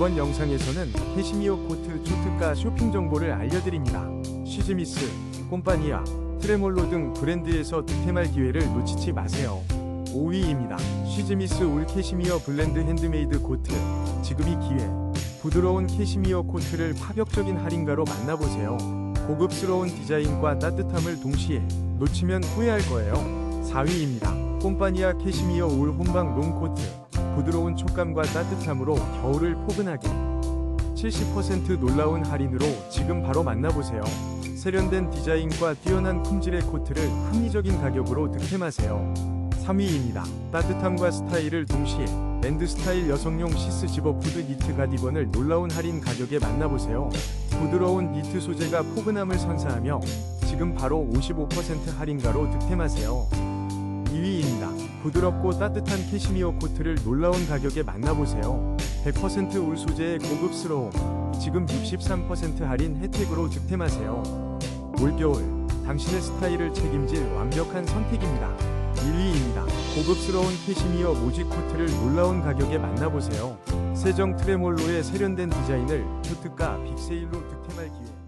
이번 영상에서는 캐시미어 코트 초특가 쇼핑 정보를 알려드립니다. 시즈미스, 꼼파니아, 트레몰로 등 브랜드에서 득템할 기회를 놓치지 마세요. 5위입니다. 시즈미스 울 캐시미어 블렌드 핸드메이드 코트. 지금이 기회. 부드러운 캐시미어 코트를 파격적인 할인가로 만나보세요. 고급스러운 디자인과 따뜻함을 동시에 놓치면 후회할 거예요. 4위입니다. 꼼파니아 캐시미어 울 혼방 롱 코트. 부드러운 촉감과 따뜻함으로 겨울을 포근하게 70% 놀라운 할인으로 지금 바로 만나보세요. 세련된 디자인과 뛰어난 품질의 코트를 합리적인 가격으로 득템하세요. 3위입니다. 따뜻함과 스타일을 동시에 밴드 스타일 여성용 시스 집업 후드 니트 가디건을 놀라운 할인 가격에 만나보세요. 부드러운 니트 소재가 포근함을 선사하며 지금 바로 55% 할인가로 득템하세요. 2위입니다. 부드럽고 따뜻한 캐시미어 코트를 놀라운 가격에 만나보세요. 100%울 소재의 고급스러움. 지금 63% 할인 혜택으로 득템하세요. 올겨울 당신의 스타일을 책임질 완벽한 선택입니다. 1위입니다. 고급스러운 캐시미어 모지 코트를 놀라운 가격에 만나보세요. 세정 트레몰로의 세련된 디자인을 초특가 빅세일로 득템할 기회.